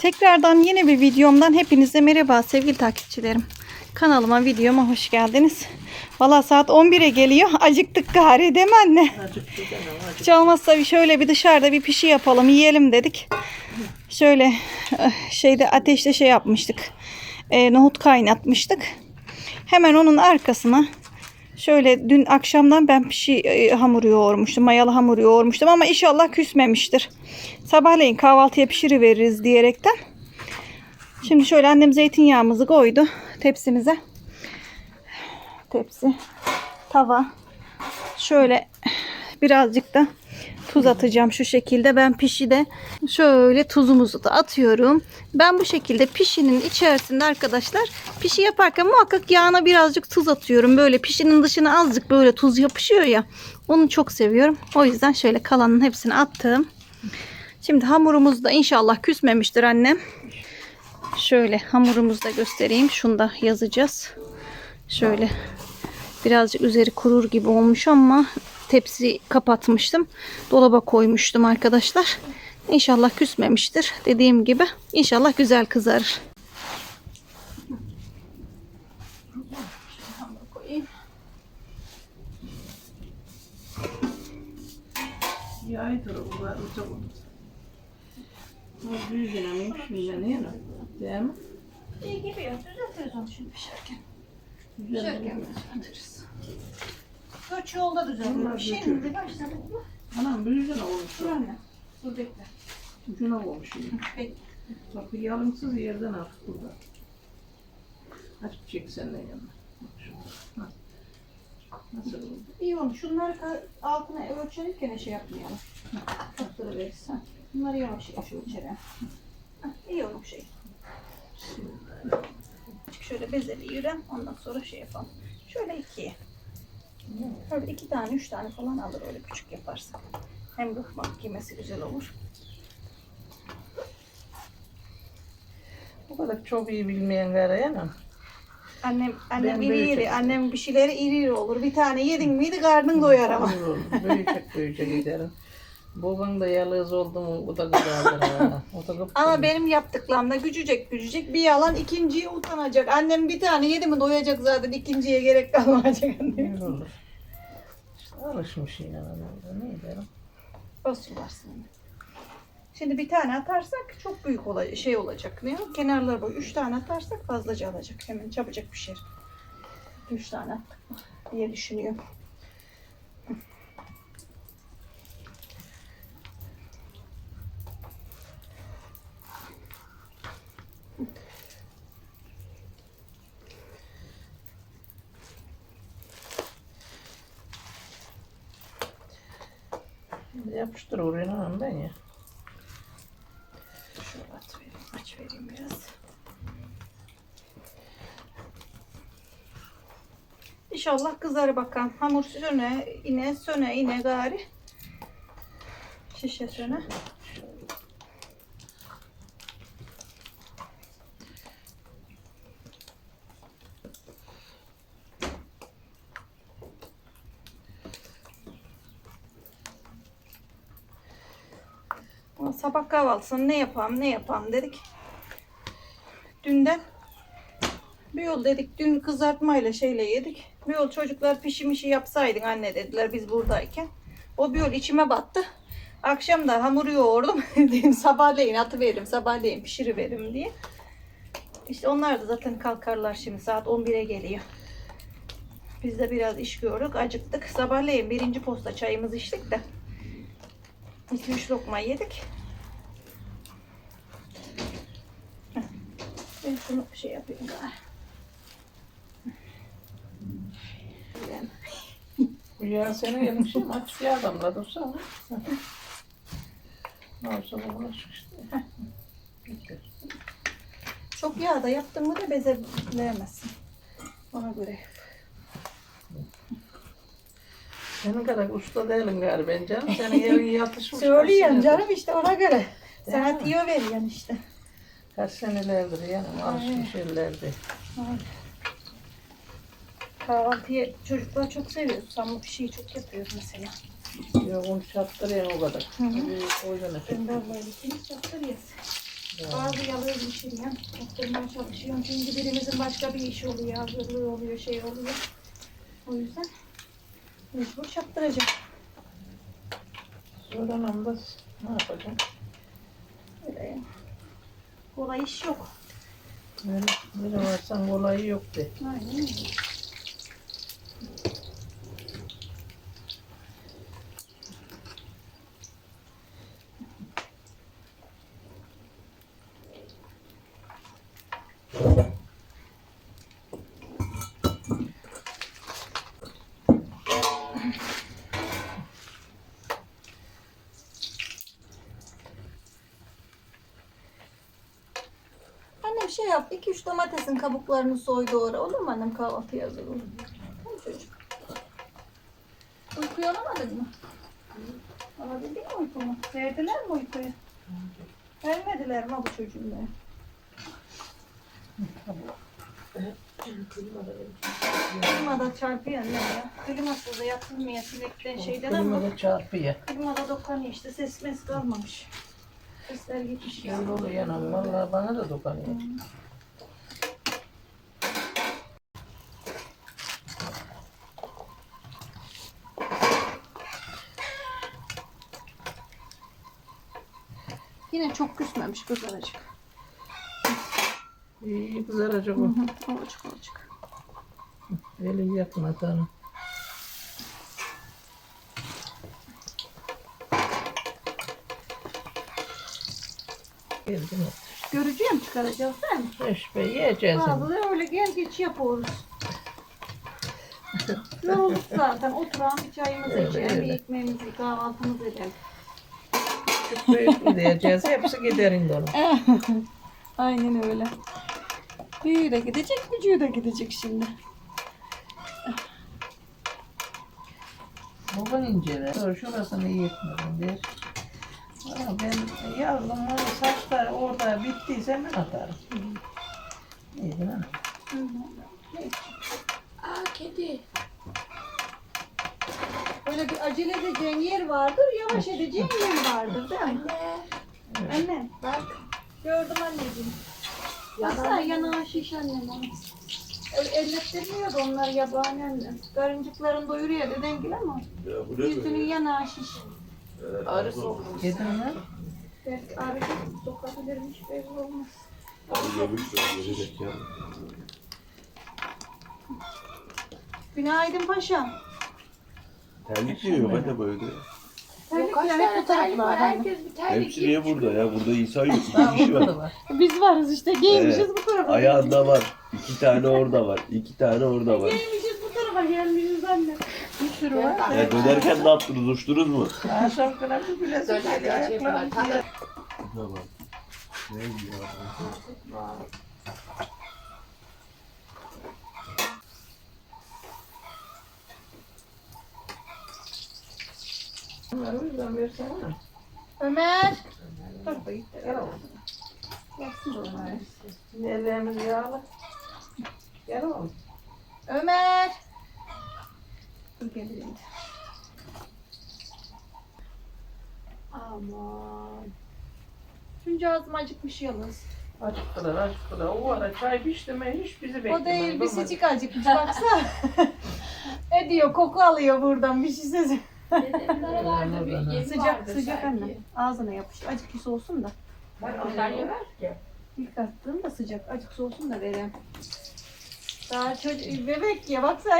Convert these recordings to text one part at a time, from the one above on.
Tekrardan yeni bir videomdan hepinize merhaba sevgili takipçilerim. Kanalıma videoma hoş geldiniz. Valla saat 11'e geliyor. Acıktık gari değil mi anne? Hiç olmazsa bir şöyle bir dışarıda bir pişi yapalım yiyelim dedik. Şöyle eh, şeyde ateşte şey yapmıştık. Eh, nohut kaynatmıştık. Hemen onun arkasına şöyle dün akşamdan ben pişi eh, hamuru yoğurmuştum. Mayalı hamur yoğurmuştum ama inşallah küsmemiştir. Sabahleyin kahvaltıya pişiriveririz diyerekten. Şimdi şöyle annem zeytinyağımızı koydu tepsimize. Tepsi, tava. Şöyle birazcık da tuz atacağım şu şekilde. Ben pişide şöyle tuzumuzu da atıyorum. Ben bu şekilde pişinin içerisinde arkadaşlar pişi yaparken muhakkak yağına birazcık tuz atıyorum. Böyle pişinin dışına azıcık böyle tuz yapışıyor ya. Onu çok seviyorum. O yüzden şöyle kalanın hepsini attım. Şimdi hamurumuz da inşallah küsmemiştir annem. Şöyle hamurumuzu da göstereyim. Şunu da yazacağız. Şöyle birazcık üzeri kurur gibi olmuş ama tepsi kapatmıştım. Dolaba koymuştum arkadaşlar. İnşallah küsmemiştir. Dediğim gibi inşallah güzel kızarır. Yaydır o var o zaman. O büyüdüğüne mi şimdi ne yana? Değil mi? İyi gibi ya. Düzeltiriz onu şimdi pişerken. Düzeltiriz. Göç yolda göçü. Şimdi başladık mı? Anam büyüdüğüne olmuş. Dur anne. Dur bekle. Ucuna olmuş şimdi. Bekle. Bak bir yalınsız yerden al burada. Açıp çek sen de yanına. Nasıl oldu? İyi olmuş. Şunları altına ölçerken şey yapmayalım. Kaptırı verirsen. Bunları yavaş yavaş ölçelim. İyi olmuş şey. Şöyle bezeli yürem. Ondan sonra şey yapalım. Şöyle ikiye. Böyle iki tane, üç tane falan alır öyle küçük yaparsak. Hem rıhmak yemesi güzel olur. Bu kadar çok iyi bilmeyen yana. Annem, annem Ben iri iri, çok- annem bir şeyleri iri iri olur. Bir tane yedin miydi karnın doyar ama. Büyüyecek büyüyecek giderim. Baban da yalnız oldu mu o da güzeldir ha. O da kıpkırmızı. Ama benim yaptıklarımda gücecek gücecek bir yalan ikinciye utanacak. Annem bir tane yedi mi doyacak zaten ikinciye gerek kalmayacak annem. Öyle olur. İşte alışmış yine anamda. Ne derim? Olsun varsın. Şimdi bir tane atarsak çok büyük olacak, şey olacak. Ne o? Kenarları boy. Üç tane atarsak fazlaca alacak. Hemen çabucak pişer. Üç tane attık diye düşünüyorum. Yapıştır oraya anam ben ya. Şöyle at vereyim, aç vereyim biraz. İnşallah kızar bakalım. Hamur söne, ine, söne, ine gari. Şişe söne. Ama Sabah kahvaltısını ne yapalım ne yapalım dedik. Dünden bir yol dedik dün kızartmayla şeyle yedik. Bir yol çocuklar pişmişi yapsaydın anne dediler biz buradayken. O bir yol içime battı. Akşam da hamuru yoğurdum. Dedim sabahleyin atıveririm sabahleyin pişiriverim diye. İşte onlar da zaten kalkarlar şimdi saat 11'e geliyor. Biz de biraz iş gördük acıktık. Sabahleyin birinci posta çayımızı içtik de. 2-3 lokma yedik. Ben şunu şey yapayım gari. Yani Bu yağ seni yemişim aç bir adamla dursana. Ne olsa bu bulaşık işte. Bitir. Çok yağ da yaptın mı da beze veremezsin. Ona göre. Senin kadar usta değilim galiba ben canım. Senin yerin yatışmış. Söylüyorum kaç canım işte ona göre. Sana mi? tiyo veriyorsun işte. Kaç senelerdir yani alışmış ellerdi. Aynen. Kahvaltıyı çocuklar çok seviyor. Samlı bir şeyi çok yapıyoruz mesela. Yok onu çattırayım o kadar. Hı hı. Bir O yüzden Ben de böyle ikimiz yaptırıyoruz. Bazı yalığı pişiriyorum. Yaptırmaya çalışıyorum. Çünkü birimizin başka bir işi oluyor. Hazırlığı oluyor, şey oluyor. O yüzden mecbur çaktıracağım. Sonra namda ne yapacağım? Öyle. Kolay iş yok. Böyle, böyle varsan kolayı yok de. Aynen öyle. Annem şey yap, 2-3 domatesin kabuklarını soy doğra. Olur mu annem kahvaltı hazır olur. Tamam çocuk. Uykuyu alamadın mı? Alabildin mi uykumu? Verdiler mi uykuyu? Vermediler mi bu çocuğun be? Klimada çarpıyor annem ya. Klimasız da yatılmıyor sinekten şeyden ama Kırmızı çarpıyor. klimada dokunuyor işte ses mes kalmamış. Sesler gitmiş. Öyle oluyor anam. Vallahi bana da dokunuyor. Yine çok küsmemiş kızaracık. İyi kızaracak Hı o. Olacak olacak. Eli yakmadan. Geldi Görücüye mi çıkaracağız değil mi? Yiyeceğiz. De öyle gel geç yapıyoruz. Yorulduk zaten. Oturalım bir çayımızı Öyle, içelim, bir öyle. ekmeğimizi, kahvaltımızı edelim. Diyeceğiz? Hepsi giderin dolu. Aynen öyle. Büyüğü de gidecek, küçüğü de gidecek şimdi. Bugün inceler. Dur şurasını iyi etmedim bir. Aa, ben onu saçlar orada bittiyse ben atarım. İyi lan. Aa kedi. Böyle bir acele edeceğin yer vardır, yavaş edeceğin yer vardır değil mi? Anne. Anne, Bak. gördüm anneciğim. Baksana yanağı şiş annem ellettirmiyordu onlar yabani annem. Karıncıklarını doyuruyor deden gibi ama yüzünün yanağı şiş. Arı sokmuş. Yedin mi? Belki ağrı sokabilirmiş belli olmaz. Günaydın paşam. Terlik giyiyor hadi böyle. Yok kaç tane terlik var. Herkes bir terlik Hepsi niye burada ya? Burada insan yok. İki kişi var. var. Biz varız işte giymişiz Evet. bu tarafa. Ayağında var. İki tane orada var. İki tane orada var. Giymişiz bu tarafa gelmişiz anne. Sürü var. Ya dönerken ne yaptınız? Uçtunuz mu? Akşam geliyor. şey yapıyorlar, Ayaklarım. Tamam. Ne ya? O yüzden versene. Ömer. Dur da gitti. Gel oğlum. Ömer. Şimdi ellerimiz yağlı. Gel oğlum. Ömer. Dur geleyim. Aman. Çünkü ağzım acıkmış yalnız. Acıktılar acıktılar. O ara çay pişti mi hiç bizi beklemez. O değil bir Durmadı. sıcık acıkmış baksana. ne diyor koku alıyor buradan bir şey söz. Bir Sıcak sıcak sanki. anne. Ağzına yapış. Acık soğusun da. Onlar yemez ki. İlk attığım da sıcak. Acık soğusun da vereyim. Daha çocuk bebek ya baksana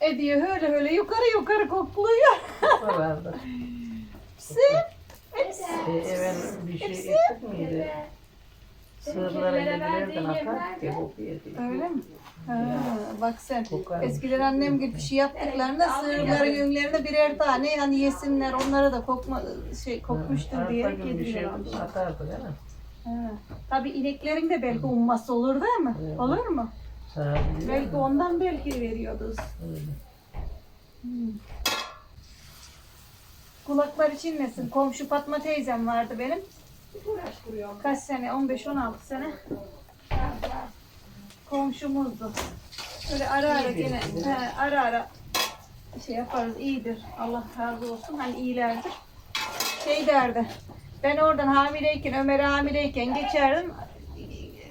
hayatta. Ediyor öyle öyle yukarı yukarı kokluyor. Vardı. Sen. E, evvel bir şey ettik miydi? Sığırlara ilgilerden atar ki. Öyle mi? Ha, bak sen. Kokar. Eskiden annem gibi bir şey yaptıklarında sığırların yünlerine birer tane hani yesinler onlara da kokma şey kokmuştur diye Arpa gibi bir şey yediler. atardı değil mi? Ha. Tabii ineklerin de belki umması olur değil mi? Evet. Olur mu? Belki ondan belki veriyordu. Öyle. Kulaklar içinmesin. Komşu Fatma teyzem vardı benim. Kaç sene? 15-16 sene. Komşumuzdu. Böyle ara ara İyi gene he, ara ara şey yaparız. iyidir. Allah razı olsun. Hani iyilerdir. Şey derdi. Ben oradan hamileyken, Ömer hamileyken geçerdim.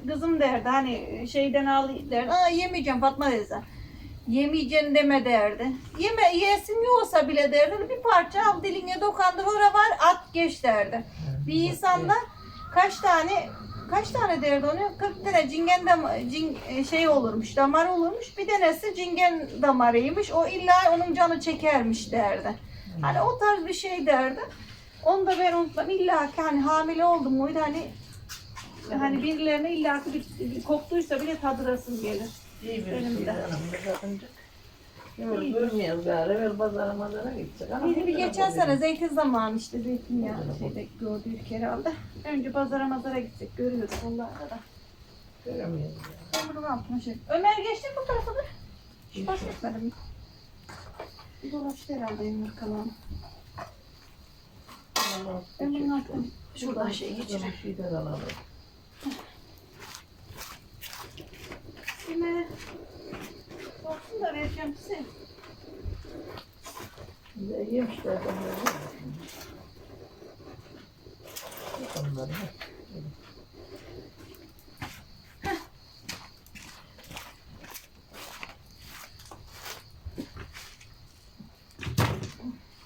Kızım derdi hani şeyden al derdi. Aa yemeyeceğim Fatma teyze. Yemeyeceksin deme derdi. Yeme, yesin yoksa bile derdi. Bir parça al diline dokandır ora var at geç derdi. Bir insanda kaç tane kaç tane derdi onu? 40 tane cingen dam cin, şey olurmuş, damar olurmuş. Bir tanesi cingen damarıymış. O illa onun canı çekermiş derdi. Hani o tarz bir şey derdi. Onu da ben unutmam. İlla ki hani hamile oldum muydu hani hani birilerine illa ki bir, bir koktuysa bile tadırasın gelir. İyi bir Elimde. şey bakınca. Yok görmüyoruz gari. Evvel pazara mazara gidecek. Ama Bir, bir geçen sene zeytin zamanı işte zeytinyağı şeyde gördük herhalde. Önce pazara mazara gitsek görüyoruz onlarda da. Göremiyoruz. Ben bunun altına şey. Ömer geçti bu tarafa da. Hiç fark ya. etmedim. Bir dolaştı herhalde Emir kalan. Küçük. altına şuradan şey geçireyim. Bir şeyden alalım. Ömer'e olsun da vereceğim size. Yemişler onları. Onları.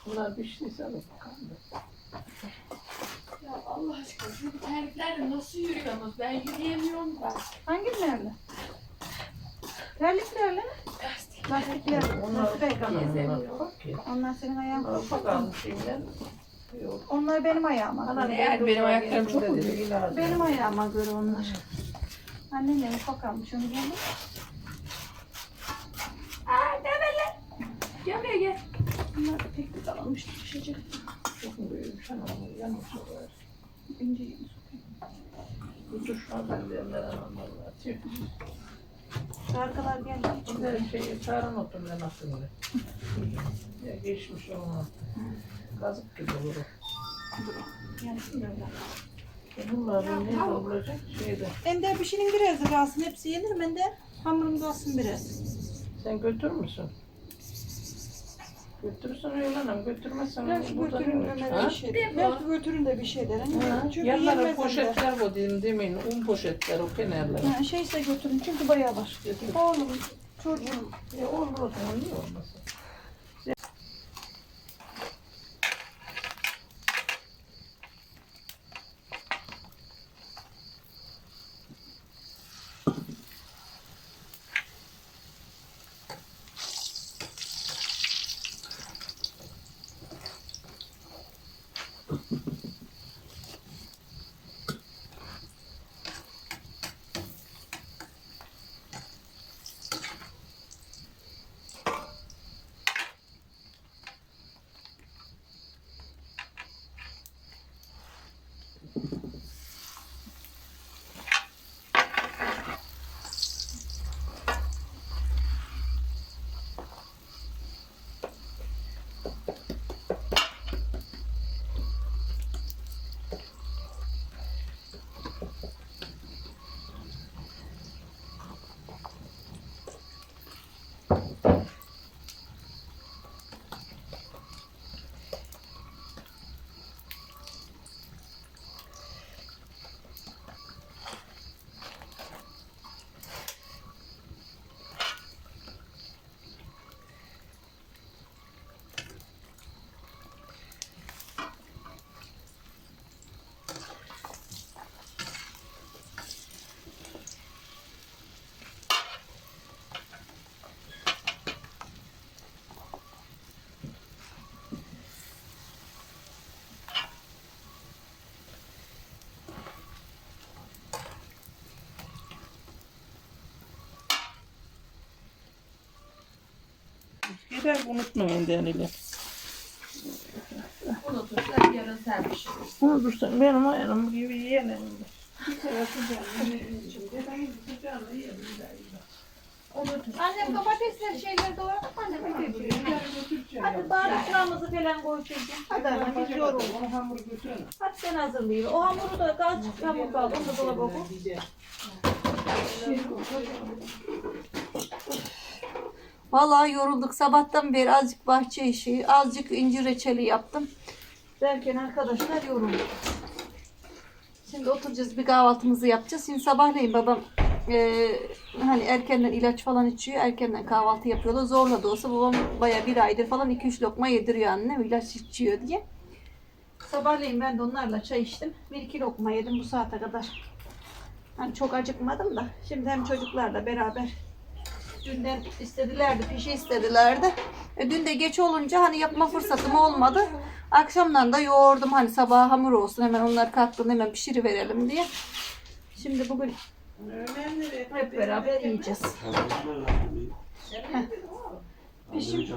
Bunlar piştiyse. Ya Allah aşkına şu terliklerle nasıl yürüyorsunuz? Ben yürüyemiyorum ben. Hangilerle? Terliklerle mi? Lastiklerle. Onlar Lastik ki. Onlar senin ayağın şeyler. Yok. Onlar benim ayağıma. Anam göre. Eğer benim ayaklarım çok uzun. Benim ayağıma göre onlar. Annemle ufak almış onu geldi. Aa develer. Gel buraya gel. Bunlar da pek güzel olmuş. Düşecek. Çok mu büyümüş anam? Yanlış oluyor. İnce anamlar. Tüh. Arkalar geldi. Şimdi şey çağıran otum ben aslında. Ya geçmiş olmaz. Kazık gibi olur. o. Yani böyle. E Bunlar ne olacak şeyde. Ender pişinin biraz kalsın. Hepsi yenir mi Ender? Hamurum kalsın biraz. Sen götür müsün? Götürürsen öyle anam götürmezsen Belki burada götürün Ha? bir şey. Belki götürün de bir şey derim. Çünkü Yanlara yenmez Ender. poşetler bu diyeyim demeyin. Un poşetler o kenarlara. Ha, şeyse götürün çünkü bayağı var. Götür. Oğlum, çocuğum. E olur o zaman niye olmasın? Gider unutmayın Dani'yle. Unutursan yarın sen pişirirsin. Unutursan benim ayarım gibi yiyelim. Annem domatesler şeyleri doğradı mı annem? Hadi baharatlarımızı falan koyacağım. Hadi annem biz yorulduk. Hamur götürelim. Hadi sen hazırlayayım. O hamuru da azıcık hamur kaldı. Onu da dolaba koy. Vallahi yorulduk. Sabahtan beri azıcık bahçe işi, azıcık incir reçeli yaptım. Derken arkadaşlar yorulduk. Şimdi oturacağız bir kahvaltımızı yapacağız. Şimdi sabahleyin babam e, hani erkenden ilaç falan içiyor. Erkenden kahvaltı yapıyordu. Zorla da olsa babam baya bir aydır falan 2-3 lokma yediriyor annem ilaç içiyor diye. Sabahleyin ben de onlarla çay içtim. Bir iki lokma yedim bu saate kadar. Hani çok acıkmadım da. Şimdi hem çocuklarla beraber dünden istedilerdi, pişi istedilerdi. E, dün de geç olunca hani yapma fırsatım olmadı. Akşamdan da yoğurdum hani sabah hamur olsun hemen onlar kalktığında hemen pişiriverelim diye. Şimdi bugün hep beraber yiyeceğiz. Şey-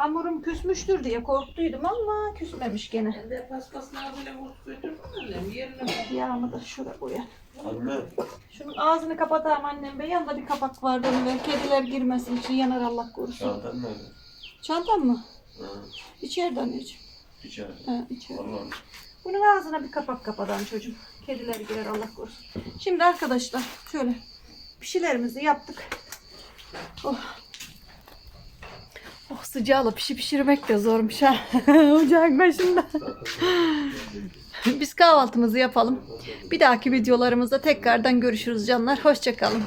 Hamurum küsmüştür diye korktuydum ama küsmemiş gene. Ben de paspasına bile vurup götürdüm annem. Yerine bak. Yağımı da şuraya koyalım. Anne. Şunun ağzını kapatalım annem be. Yanında bir kapak var onu ver. Kediler girmesin için yanar Allah korusun. Çantan nerede? Çantam mı? Ha, İçeride anneciğim. içeride. Ha, içeride. Allah'ım. Bunun ağzına bir kapak kapadan çocuğum. Kediler girer Allah korusun. Şimdi arkadaşlar şöyle pişilerimizi yaptık. Oh. Oh sıcağla pişi pişirmek de zormuş ha. Ocağın başında. Biz kahvaltımızı yapalım. Bir dahaki videolarımızda tekrardan görüşürüz canlar. Hoşçakalın.